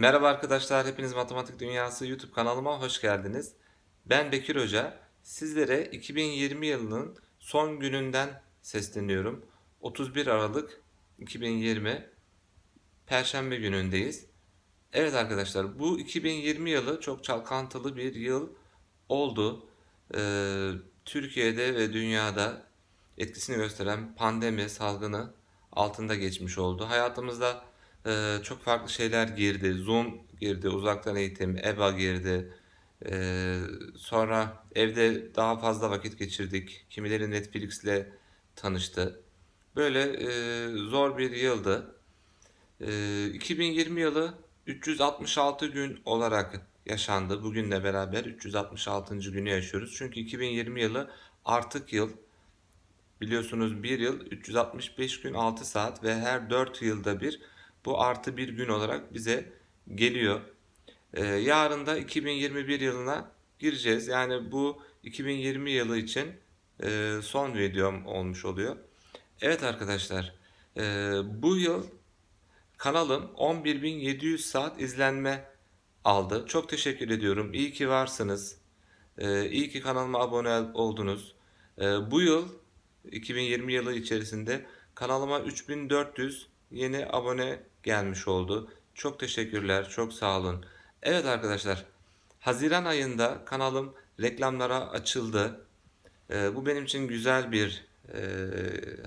Merhaba arkadaşlar, hepiniz Matematik Dünyası YouTube kanalıma hoş geldiniz. Ben Bekir Hoca. Sizlere 2020 yılının son gününden sesleniyorum. 31 Aralık 2020 Perşembe günündeyiz. Evet arkadaşlar, bu 2020 yılı çok çalkantılı bir yıl oldu. Ee, Türkiye'de ve dünyada etkisini gösteren pandemi salgını altında geçmiş oldu. Hayatımızda ee, çok farklı şeyler girdi. Zoom girdi, uzaktan eğitim, EBA girdi. Ee, sonra evde daha fazla vakit geçirdik. Kimileri Netflix'le tanıştı. Böyle e, zor bir yıldı. Ee, 2020 yılı 366 gün olarak yaşandı. Bugünle beraber 366. günü yaşıyoruz. Çünkü 2020 yılı artık yıl. Biliyorsunuz bir yıl 365 gün 6 saat ve her 4 yılda bir bu artı bir gün olarak bize geliyor. Ee, yarın da 2021 yılına gireceğiz. Yani bu 2020 yılı için e, son videom olmuş oluyor. Evet arkadaşlar, e, bu yıl kanalım 11.700 saat izlenme aldı. Çok teşekkür ediyorum. İyi ki varsınız. E, iyi ki kanalıma abone oldunuz. E, bu yıl 2020 yılı içerisinde kanalıma 3400 yeni abone gelmiş oldu. Çok teşekkürler, çok sağ olun. Evet arkadaşlar, Haziran ayında kanalım reklamlara açıldı. Ee, bu benim için güzel bir e,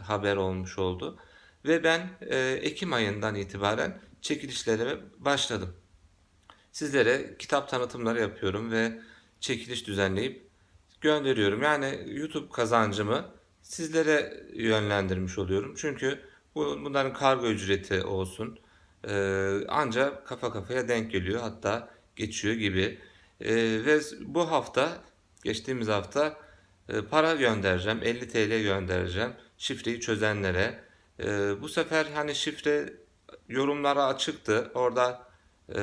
haber olmuş oldu. Ve ben e, Ekim ayından itibaren çekilişlere başladım. Sizlere kitap tanıtımları yapıyorum ve çekiliş düzenleyip gönderiyorum. Yani YouTube kazancımı sizlere yönlendirmiş oluyorum. Çünkü bunların kargo ücreti olsun. Ee, ancak kafa kafaya denk geliyor. Hatta geçiyor gibi. Ee, ve bu hafta, geçtiğimiz hafta e, para göndereceğim. 50 TL göndereceğim. Şifreyi çözenlere. Bu sefer hani şifre yorumlara açıktı. Orada e,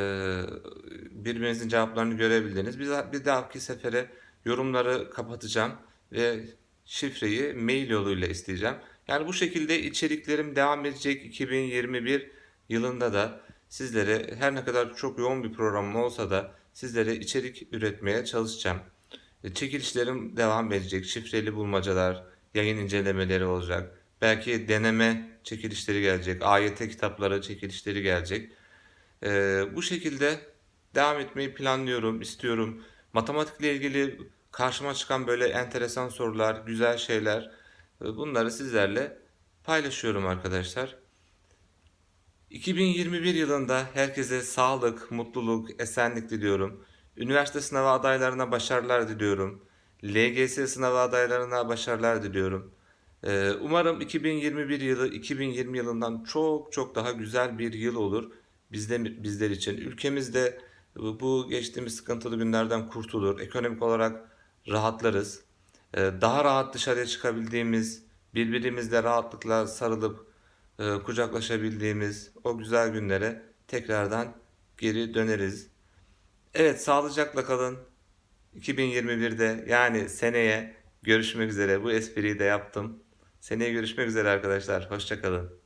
birbirinizin cevaplarını görebildiniz. Bir, bir dahaki sefere yorumları kapatacağım ve şifreyi mail yoluyla isteyeceğim. Yani bu şekilde içeriklerim devam edecek 2021 yılında da sizlere her ne kadar çok yoğun bir programım olsa da sizlere içerik üretmeye çalışacağım. E, çekilişlerim devam edecek. Şifreli bulmacalar, yayın incelemeleri olacak. Belki deneme çekilişleri gelecek. AYT kitapları çekilişleri gelecek. Ee, bu şekilde devam etmeyi planlıyorum, istiyorum. Matematikle ilgili karşıma çıkan böyle enteresan sorular, güzel şeyler bunları sizlerle paylaşıyorum arkadaşlar. 2021 yılında herkese sağlık, mutluluk, esenlik diliyorum. Üniversite sınavı adaylarına başarılar diliyorum. LGS sınavı adaylarına başarılar diliyorum. Ee, umarım 2021 yılı 2020 yılından çok çok daha güzel bir yıl olur bizde bizler için. Ülkemizde bu geçtiğimiz sıkıntılı günlerden kurtulur. Ekonomik olarak rahatlarız. Ee, daha rahat dışarıya çıkabildiğimiz, birbirimizle rahatlıkla sarılıp e, kucaklaşabildiğimiz o güzel günlere tekrardan geri döneriz. Evet sağlıcakla kalın. 2021'de yani seneye görüşmek üzere. Bu espriyi de yaptım. Seneye görüşmek üzere arkadaşlar. Hoşçakalın.